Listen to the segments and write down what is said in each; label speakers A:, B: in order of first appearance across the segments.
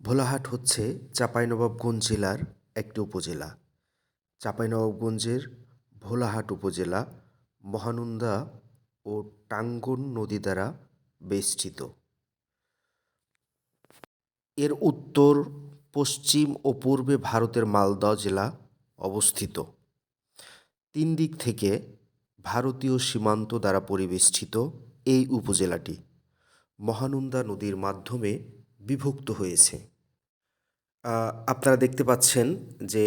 A: ভোলাহাট হচ্ছে চাঁপাইনবাবগঞ্জ জেলার একটি উপজেলা। চাঁপাইনবাবগঞ্জের ভোলাহাট উপজেলা মহানন্দা ও টাঙ্গন নদী দ্বারা বেষ্টিত। এর উত্তর, পশ্চিম ও পূর্বে ভারতের মালদহ জেলা অবস্থিত। তিন দিক থেকে ভারতীয় সীমান্ত দ্বারা পরিবেষ্টিত এই উপজেলাটি। মহানন্দা নদীর মাধ্যমে বিভক্ত হয়েছে। আপনারা দেখতে পাচ্ছেন যে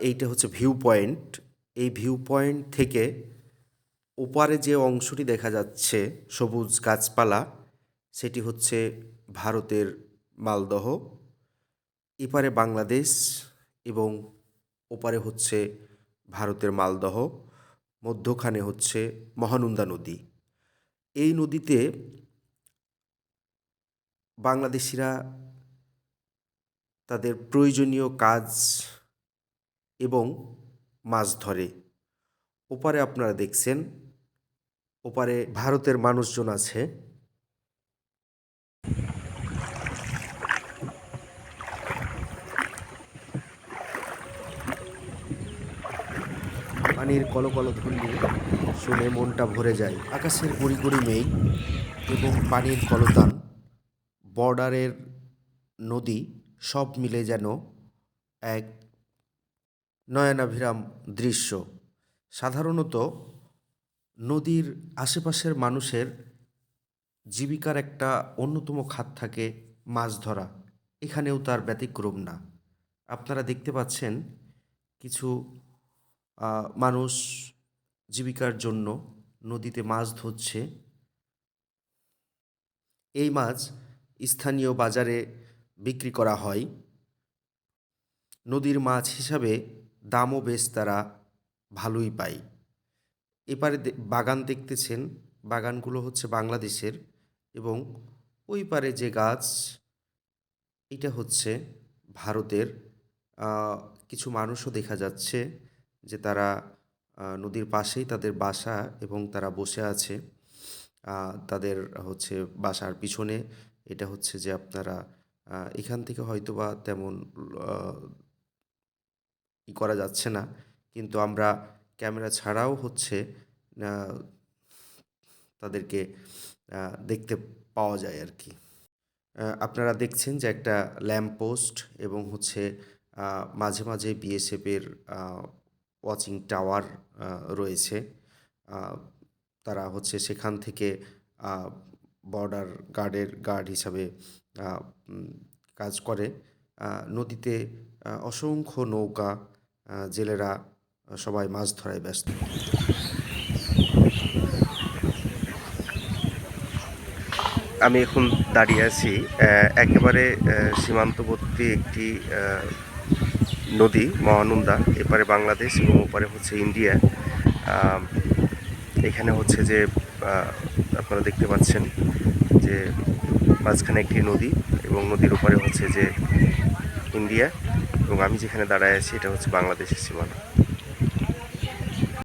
A: এইটা হচ্ছে ভিউ পয়েন্ট এই ভিউ পয়েন্ট থেকে ওপারে যে অংশটি দেখা যাচ্ছে, সবুজ গাছপালা, সেটি হচ্ছে ভারতের মালদহ। এপারে বাংলাদেশ এবং ওপারে হচ্ছে ভারতের মালদহ। মধ্যখানে হচ্ছে মহানন্দা নদী। এই নদীতে বাংলাদেশিরা তাদের প্রয়োজনীয় কাজ এবং মাছ ধরে। ওপারে আপনারা দেখছেন, ওপারে ভারতের মানুষজন আছে। পানির কলকল ধ্বনি শুনে মনটা ভরে যায়। আকাশের গুড়ি গুড়ি মেঘ এবং পানির কলতান। বর্ডারের নদী সব মিলে যেন এক নয়নাভিরাম দৃশ্য। সাধারণত নদীর আশেপাশের মানুষের জীবিকার একটা অন্যতম খাত থাকে মাছ ধরা। এখানেও তার ব্যতিক্রম না। আপনারা দেখতে পাচ্ছেন কিছু মানুষ জীবিকার জন্য নদীতে মাছ ধরছে। এই মাছ স্থানীয় বাজারে বিক্রি করা হয়। নদীর মাছ হিসাবে দামও বেশ তারা ভালোই পায়। এপারে বাগান দেখতেছেন, বাগানগুলো হচ্ছে বাংলাদেশের এবং ওই পারে যে গাছ, এটা হচ্ছে ভারতের কিছু মানুষও দেখা যাচ্ছে যে তারা নদীর পাশেই তাদের বাসা এবং তারা বসে আছে। তাদের হচ্ছে বাসার পিছনে এটা হচ্ছে যে আপনারা এখান থেকে হয়তো বা তেমন ই করা যাচ্ছে না। কিন্তু আমরা ক্যামেরা ছাড়াও হচ্ছে তাদেরকে দেখতে পাওয়া যায় আর কি আপনারা দেখছেন যে একটা ল্যাম্প পোস্ট এবং হচ্ছে মাঝে মাঝে বিএসএফের ওয়াচিং টাওয়ার রয়েছে। তারা হচ্ছে সেখান থেকে বর্ডার গার্ডের গার্ড হিসাবে কাজ করে। নদীতে অসংখ্য নৌকা জেলেরা সবাই মাছ ধরায় ব্যস্ত। আমি এখন দাঁড়িয়ে আছি একেবারে সীমান্তবর্তী একটি নদী, মহানন্দা, এপারে বাংলাদেশ এবং ওপারে হচ্ছে ইন্ডিয়া। এখানে হচ্ছে যে আপনারা দেখতে পাচ্ছেন যে মাঝখানে একটি নদী এবং নদীর ওপারে হচ্ছে যে ইন্ডিয়া এবং আমি যেখানে দাঁড়ায় আছি, এটা হচ্ছে বাংলাদেশের সীমানা।